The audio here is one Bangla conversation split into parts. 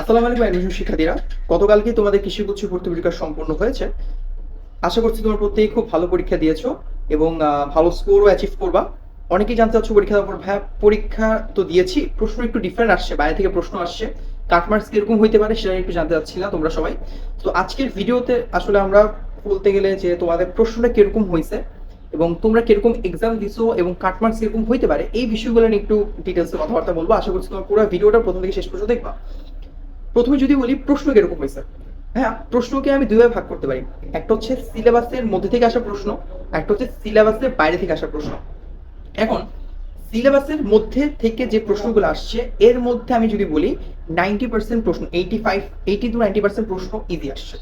আসসালামু আলাইকুম অ্যাডমিশন শিক্ষার্থীরা। গতকালকে তোমাদের ভর্তি পরীক্ষা সম্পন্ন হয়েছে। আশা করছি তোমার প্রত্যেকে খুব ভালো পরীক্ষা দিয়েছ এবং ভালো স্কোরও অ্যাচিভ করবা। অনেকেই জানতে চাচ্ছ পরীক্ষা দেওয়ার পর পরীক্ষা তো দিয়েছি, প্রশ্ন একটু ডিফারেন্ট আসছে, বাইরে থেকে প্রশ্ন আসছে। কীরকম হইতে পারে সেটা একটু জানতে চাচ্ছিলাম তোমরা সবাই। তো আজকের ভিডিওতে আসলে আমরা বলতে গেলে যে তোমাদের প্রশ্নটা কীরকম হয়েছে এবং তোমরা কীরকম এক্সাম দিছো এবং কাটমার্কস কীরকম হইতে পারে, এই বিষয়গুলো নিয়ে একটু ডিটেলসে কথাবার্তা বলব। আশা করছি তোমার পুরো ভিডিওটা প্রথম থেকে শেষ পর্যন্ত দেখবা। প্রথমে যদি বলি প্রশ্ন কীরকম হয়েছে হ্যাঁ প্রশ্নকে আমি দুইভাবে ভাগ করতে পারি। একটা হচ্ছে সিলেবাসের মধ্যে থেকে আসা প্রশ্ন একটা হচ্ছে সিলেবাসের বাইরে থেকে আসা প্রশ্ন। এখন সিলেবাসের মধ্যে থেকে যে প্রশ্নগুলো আসছে, এর মধ্যে আমি যদি বলি নাইনটি পার্সেন্ট প্রশ্ন eighty five eighty two ninety percent প্রশ্ন ইজি আসছে।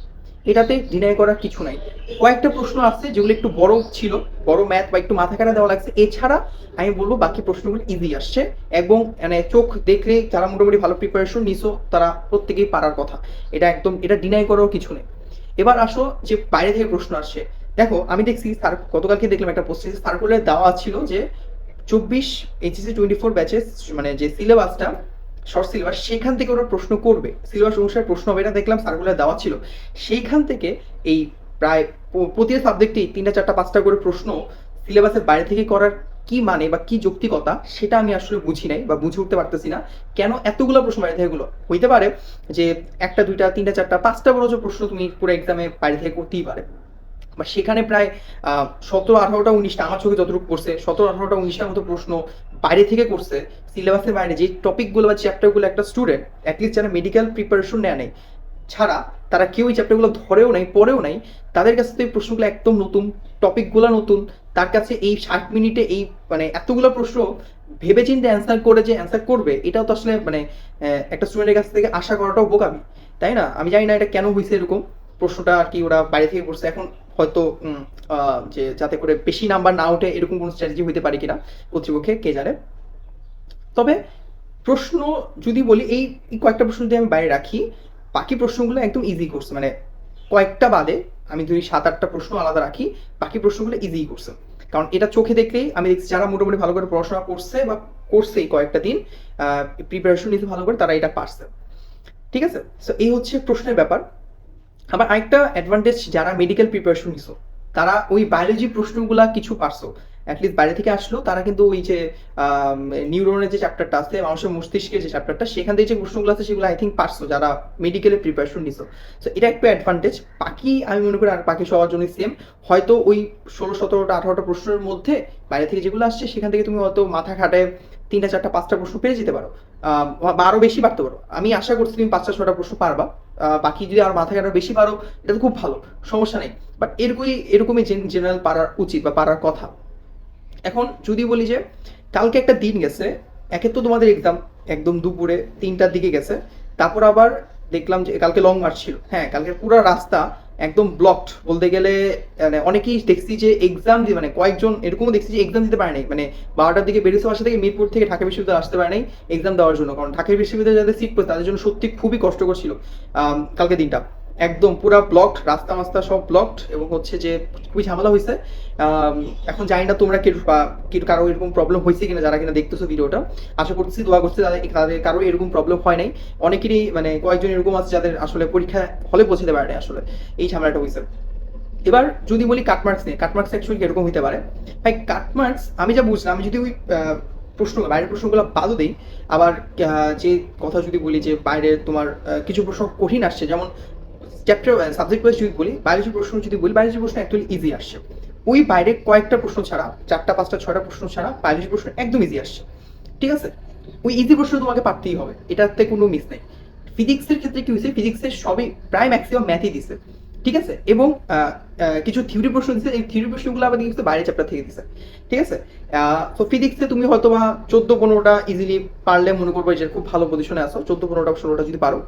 এটাতে ডিনাই করার কিছু নাই। কয়েকটা প্রশ্ন আসছে, যেগুলো একটু বড় ছিল, বড় ম্যাথ বা একটু মাথা কাটা দেওয়া লাগছে। এছাড়া আমি বলব বাকি প্রশ্নগুলো ইজি আসছে এবং মানে চোখ দেখলে যারা মোটামুটি ভালো প্রিপারেশন নিছো, তারা প্রত্যেকেই পারার কথা। এটা একদম, এটা ডিনাই করারও কিছু নেই। এবার আসো যে বাইরে থেকে প্রশ্ন আসছে। দেখো, আমি দেখছি স্যার গতকালকে দেখলাম একটা পোস্টে সার্কুলার দেওয়া ছিল যে চব্বিশ এইচএসসি টোয়েন্টি ফোর ব্যাচেস মানে যে সিলেবাসটা শর্ট সিলেবাস সেখান থেকে ওরা প্রশ্ন করবে। সিলেবাস অনুসারে প্রশ্ন হবে, এটা দেখলাম সার্কুলার দেওয়া ছিল। সেইখান থেকে এই প্রায় প্রতিটা সাবজেক্টেই তিনটা, চারটা, পাঁচটা করে প্রশ্ন সিলেবাসের বাইরে থেকে করার কি মানে বা কি যৌক্তিকতা, সেটা আমি আসলে বুঝি নাই বা বুঝে উঠতে পারতেছি না। কেন এতগুলো প্রশ্ন বাইরে থেকে হইতে পারে যে একটা, দুইটা, তিনটা, চারটা, পাঁচটা বড় প্রশ্ন তুমি পুরো এক্সামে বাইরে থেকে করতেই পারে। বা সেখানে প্রায় সতেরো, আঠারোটা, উনিশটা আমার চোখে যতটুকু করছে সতেরো, আঠারোটা উনিশটার মতো প্রশ্ন বাইরে থেকে করছে, সিলেবাসের বাইরে। যে টপিকগুলো বা চ্যাপ্টারগুলো একটা স্টুডেন্ট অ্যাটলিস্ট যারা মেডিকেল প্রিপারেশন নেয় নেই, ছাড়া তারা কেউ এই চ্যাপ্টারগুলো ধরেও নাই, পড়েও নাই, তাদের কাছে তো এই প্রশ্নগুলো একদম নতুন টপিকগুলো নতুন, তার কাছে এই ষাট মিনিটে এই মানে এতগুলো প্রশ্ন ভেবে চিন্তে অ্যান্সার করে যে অ্যান্সার করবে, এটাও তো আসলে মানে একটা স্টুডেন্টের কাছ থেকে আশা করাটাও বোকামি, তাই না? আমি জানি না এটা কেন হয়েছে এরকম, প্রশ্নটা আর কি ওরা বাইরে থেকে করছে। এখন হয়তো যে যাতে করে বেশি নাম্বার না ওঠে এরকম কোনো স্ট্র্যাটেজি হতে পারে কিনা কর্তৃপক্ষে, কে জানে? তবে প্রশ্ন যদি বলি, এই কয়েকটা প্রশ্ন যদি আমি বাইরে রাখি, বাকি প্রশ্নগুলো একদম ইজি করছে মানে কয়েকটা বাদে আমি যদি সাত আটটা প্রশ্ন আলাদা রাখি, বাকি প্রশ্নগুলো ইজি করছে কারণ এটা চোখে দেখলেই আমি দেখছি যারা মোটামুটি ভালো করে পড়াশোনা করছে বা করছে কয়েকটা দিন প্রিপারেশন নিতে ভালো করে তারা এটা পারছে। ঠিক আছে? সো এই হচ্ছে প্রশ্নের ব্যাপার। আবার আরেকটা অ্যাডভান্টেজ যারা মেডিকেল প্রিপারেশন নিছো, তারা ওই বায়োলজি প্রশ্নগুলা কিছু পারছ। অ্যাটলিস্ট বাইরে থেকে আসলো, তারা কিন্তু ওই যে নিউরনের যে চ্যাপ্টারটা আছে, মানুষের মস্তিষ্কের যে চ্যাপ্টারটা সেখান থেকে যে প্রশ্নগুলো আছে, সেগুলো আই থিঙ্ক পারছ যারা মেডিকেলের প্রিপারেশন নিছো। সো এটা একটু অ্যাডভান্টেজ বাকি আমি মনে করি আর বাকি সবার জন্য সেম হয়তো ওই ষোলো, সতেরোটা, আঠারোটা প্রশ্নের মধ্যে বাইরে থেকে যেগুলো আসছে, সেখান থেকে তুমি হয়তো মাথা খাটায় তিনটা, চারটা, পাঁচটা প্রশ্ন পেয়ে যেতে পারো। বা আরও বেশি পারতে পারো। আমি আশা করছি তুমি পাঁচটা ছটা প্রশ্ন পারবা। বাকি যদি আর মাথা কাটার বেশি পারো, এটা তো খুব ভালো, সমস্যা নেই। বাট এরকমই এরকমই জেনারেল পারার উচিত বা পারার কথা। এখন যদি বলি যে, কালকে একটা দিন গেছে একে তো তোমাদের এক্সাম একদম দুপুরে তিনটার দিকে গেছে। তারপর আবার দেখলাম যে, কালকে লং মার্চ ছিল। হ্যাঁ কালকে পুরো রাস্তা একদম ব্লকড বলতে গেলে মানে অনেকেই দেখছি যে এক্সাম দিয়ে মানে কয়েকজন, এরকমও দেখছি যে এক্সাম দিতে পারে নাই। মানে বারোটার দিকে বেরিয়েছে বাসা থেকে মিরপুর থেকে ঢাকা বিশ্ববিদ্যালয় আসতে পারে নাই এক্সাম দেওয়ার জন্য। কারণ ঢাকা বিশ্ববিদ্যালয়ে যাদের সিট পড়ে তাদের জন্য সত্যি খুবই কষ্টকর ছিল কালকে দিনটা। একদম পুরা ব্লকড রাস্তা মাস্তা সব ব্লকড এবং হচ্ছে যে খুবই ঝামেলা হয়েছে এখন জানি না তোমরা কারও এরকম প্রবলেম হয়েছে কিনা, যারা কিনা দেখতেছো ভিডিওটা। আশা করছি দোয়া করছি তাদের তাদের কারও এরকম প্রবলেম হয় নাই। অনেকেরই মানে কয়েকজন এরকম আছে যাদের আসলে পরীক্ষা হলে পৌঁছাতে পারে আসলে এই ঝামেলাটা হয়েছে এবার যদি বলি কাটমার্কস নিয়ে কাটমার্কস অ্যাকচুয়ালি এরকম হতে পারে? ভাই কাটমার্কস আমি যা বুঝলাম, আমি যদি ওই প্রশ্ন বাইরের প্রশ্নগুলো বাদও দিই, আবার যে কথা যদি বলি যে বাইরে তোমার কিছু প্রশ্ন কঠিন আসছে, যেমন চ্যাপ্টার সাবজেক্ট ওয়াইজ যদি বলি বায়োলজি প্রশ্ন যদি বলি বায়োলজি প্রশ্ন অ্যাকচুয়ালি ইজি আসছে। ওই বাইরে কয়েকটা প্রশ্ন ছাড়া, চারটা, পাঁচটা, ছয়টা প্রশ্ন ছাড়া বায়োলজি প্রশ্ন একদম ইজি আসছে। ঠিক আছে? ওই ইজি প্রশ্ন তোমাকে পারতেই হবে, এটাতে কোনো মিস নেই। ফিজিক্সের ক্ষেত্রে কি হয়েছে? ফিজিক্সের সবই প্রায় ম্যাক্সিমাম ম্যাথই দিছে। ঠিক আছে? এবং কিছু থিওরি প্রশ্ন দিছে, এই থিওরি প্রশ্নগুলো আবার কিন্তু বাইরে চ্যাপ্টার থেকে দিছে। ঠিক আছে? তো ফিজিক্সে তুমি হয়তো বা চোদ্দ, পনেরোটা ইজিলি পারলে মনে করব যে খুব ভালো পজিশনে আসো চোদ্দ, পনেরোটা, ষোলোটা যদি পারো।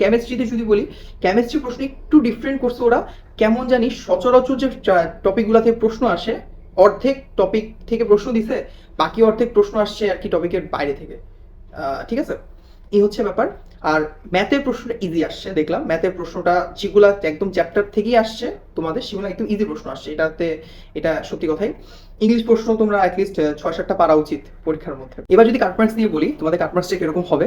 কেমিস্ট্রিতে যদি বলি কেমিস্ট্রি প্রশ্ন একটু ডিফারেন্ট করছে ওরা কেমন জানি সচরাচর যে টপিকগুলো থেকে প্রশ্ন আসে, অর্ধেক টপিক থেকে প্রশ্ন দিছে, বাকি অর্ধেক প্রশ্ন আসছে আর কি টপিকের বাইরে থেকে। ঠিক আছে? এই হচ্ছে ব্যাপার। আর ম্যাথের প্রশ্নটা ইজি আসছে, দেখলাম। ম্যাথের প্রশ্নটা যেগুলা একদম চ্যাপ্টার থেকেই আসছে, তোমাদের সেগুলো একদম ইজি প্রশ্ন আসছে। এটাতে এটা সত্যি কথাই। ইংলিশ প্রশ্ন তোমরা অ্যাটলিস্ট ছয় সাতটা পারা উচিত পরীক্ষার মধ্যে। এবার যদি কাটমার্কস নিয়ে বলি, তোমাদের কাটমার্কসটা কীরকম হবে।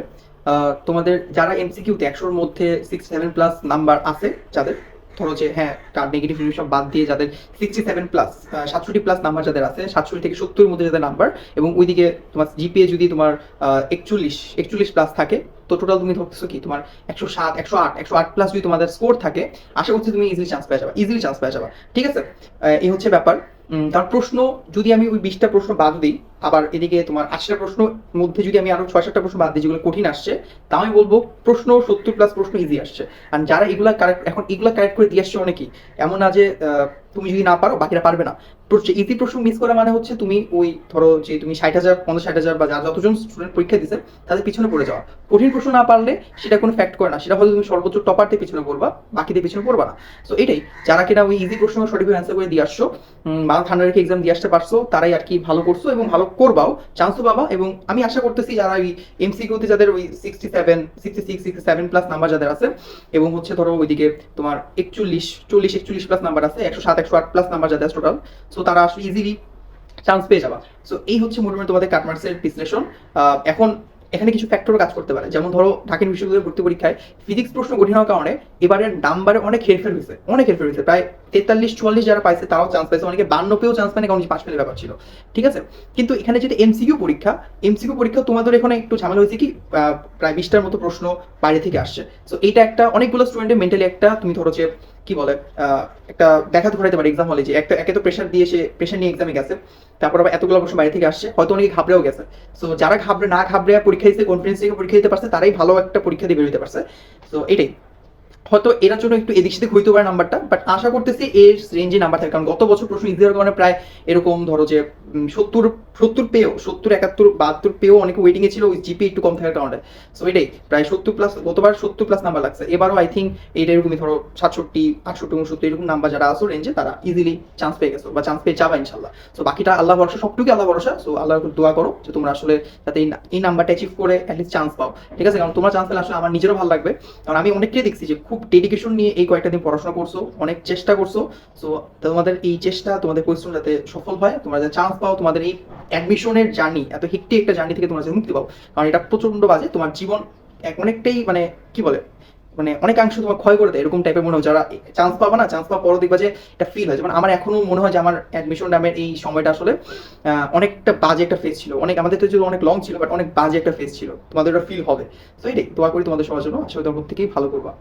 তোমাদের যারা এমসি এমসিকিউতে একশোর মধ্যে সিক্স সেভেন প্লাস নাম্বার আছে, যাদের ধরো যে হ্যাঁ তার নেগেটিভ রিভিউ সব বাদ দিয়ে যাদের সিক্সটি সেভেন প্লাস সাতষট্টি প্লাস নাম্বার যাদের আছে, সাতষট্টি থেকে সত্তরের মধ্যে যাদের নাম্বার এবং ওইদিকে তোমার জিপিএ যদি তোমার একচল্লিশ একচল্লিশ প্লাস থাকে, তো টোটাল তুমি ধরতেছো কি, তোমার একশো সাত, একশো আট একশো আট প্লাস যদি তোমাদের স্কোর থাকে, আশা করছি তুমি ইজিলি চান্স পেয়ে যাবে ইজিলি চান্স পেয়ে যাবে, ঠিক আছে? এই হচ্ছে ব্যাপার। কারণ প্রশ্ন, যদি আমি ওই বিশটা প্রশ্ন বাদ দিই আবার এদিকে তোমার আশিটা প্রশ্ন মধ্যে যদি আমি আরও ছয় সাতটা প্রশ্ন বাদ দিই যেগুলো কঠিন আসছে তা আমি বলব প্রশ্ন সত্তর প্লাস প্রশ্ন ইজি আসছে। আর যারা এগুলা কারেক্ট এখন এগুলা কারেক্ট করে দিয়ে আসছে অনেকেই। এমন না যে তুমি যদি না পারো, বাকিরা পারবে না। ইজি প্রশ্ন মিস করা মানে হচ্ছে তুমি ওই ধরো যে তুমি ষাট হাজার, পঞ্চাশ ষাট হাজার বা যারা যতজন স্টুডেন্ট পরীক্ষা দিচ্ছে তাদের পিছনে পড়ে যাওয়া। কঠিন প্রশ্ন না পারলে সেটা কোনো ফ্যাক্ট করে না। সেটা হয়তো তুমি সর্বোচ্চ টপারতে পিছনে পড়বা, বাকিদের পিছনে পড়বা না। সো এটাই, যারা কিনা ওই ইজি প্রশ্ন সঠিকভাবে অ্যান্সার করে দিয়ে আসছো মাথা ঠান্ডা রেখে এক্সাম দিয়ে আসতে পারছ, তারাই আর কি ভালো করছ এবং ভালো করবাও চান্সও পাবা এবং আমি আশা করতেছি যারা ওই এমসিকিউতে যাদের ওই sixty seven sixty six sixty seven plus number যাদের আছে এবং হচ্ছে ধরো ওইদিকে তোমার একচল্লিশ, চল্লিশ, একচল্লিশ প্লাস নাম্বার আছে, একশো সাত, একশো আট প্লাস নাম্বার যাদের আছে টোটাল সো তারা আসলে ইজিলি চান্স পেয়ে যাবা। সো এই হচ্ছে মোটামুটি তোমাদের কাটমার্কসের বিশ্লেষণ। এখন এখানে কিছু ফ্যাক্টরও কাজ করতে পারে। যেমন ধরো, ঢাকা বিশ্ববিদ্যালয়ের ভর্তি পরীক্ষায় ফিজিক্স প্রশ্ন কঠিন হওয়ার কারণে এবারে নাম্বারে অনেক হেরফের হয়েছে, অনেক হেরফের হয়েছে। প্রায় তেতাল্লিশ, চুয়াল্লিশ যারা পাইছে, তারাও চান্স পাইছে। অনেকে বান্ন পেয়েও চান্স পায়নি, কারণ পাঁচ ফেলের ব্যাপার ছিল। ঠিক আছে? কিন্তু এখানে যেটা এমসিকিউ পরীক্ষা এমসিকিউ পরীক্ষা তোমাদের এখানে একটু ঝামেলা হয়েছে কি প্রায় বিশটার মতো প্রশ্ন বাইরে থেকে আসছে। সো এটা একটা অনেকগুলো স্টুডেন্টের মেন্টালি একটা, তুমি ধরো যে কি বলে একটা দেখাতে ঘটাইতে পারে এক্সাম হলে যে একটা, একে তো প্রেশার দিয়ে সে প্রেশার নিয়ে এক্সামে গেছে। তারপর আবার এতগুলো প্রশ্ন বাইরে থেকে আসছে, হয়তো অনেকে ঘাবড়েও গেছে। সো যারা ঘাবড়ে, না ঘাবড়ে পরীক্ষা দিতে কনফিডেন্স থেকে পরীক্ষা দিতে পারছে, তারাই ভালো একটা পরীক্ষা দিয়ে বেরোতে পারছে। সো এটাই। হয়তো এটার জন্য একটু এদিক সেদিক হইতে পারে নাম্বারটা বাট আশা করতেছি এর রেঞ্জে নাম্বার থাকে কারণ গত বছর প্রশ্ন ইজি হওয়ার কারণে প্রায় এরকম ধরো যে সত্তর সত্তর পেয়েও, সত্তর, একাত্তর, বাহাত্তর পেয়েও অনেকে ওয়েটিং এ ছিল, ওই জিপি একটু কম থাকার কারণে। সো এটাই, প্রায় সত্তর প্লাস গতবার সত্তর প্লাস নাম্বার লাগছে। এবারও আই থিঙ্ক এইটা এরকমই, ধরো সাতষট্টি, আটষট্টি, উনসত্তর এরকম নাম্বার যারা আসো রেঞ্জে তারা ইজিলি চান্স পেয়ে গেছো, বা চান্স পেয়ে যাবা ইনশাল্লাহ। সো বাকিটা আল্লাহ ভরসা সবটুকু আল্লাহ ভরসা। সো আল্লাহ দোয়া করো যে তোমরা আসলে যাতে এই এই নাম্বারটা অ্যাচিভ করে অ্যাটলিস্ট চান্স পাও। ঠিক আছে? কারণ তোমরা চান্স পেলে আসলে আমার নিজেরও ভালো লাগবে। কারণ আমি অনেকটাই দেখছি যে খুব ডেডিকেশন নিয়ে এই কয়েকটা দিন পড়াশোনা করছ, অনেক চেষ্টা করছ। সো তোমাদের এই চেষ্টা, তোমাদের পরিশ্রম যাতে সফল হয়, তোমরা যাতে চান্স পাও, তোমাদের এই অ্যাডমিশনের জার্নি এত হিকটি একটা জার্নি থেকে তোমরা যাতে মুক্তি পাও। কারণ এটা প্রচণ্ড বাজে, তোমার জীবন এক অনেকটাই মানে কি বলে? মানে অনেকাংশ তোমার ক্ষয় করে দেয়, এরকম টাইপের মনে হয়। যারা চান্স পাবে না চান্স পাওয়ার পরও দেখবা যে এটা ফিল হয় যেমন আমার এখনও মনে হয় যে আমার অ্যাডমিশন নামের এই সময়টা আসলে অনেকটা বাজে একটা ফেজ ছিল। অনেক, আমাদের তো অনেক লং ছিল বাট অনেক বাজে একটা ফেজ ছিল। তোমাদের ওটা ফিল হবে। তো এটাই, দোয়া করি তোমাদের সবার জন্য। আসলে তোমরা প্রত্যেকেই ভালো করবা।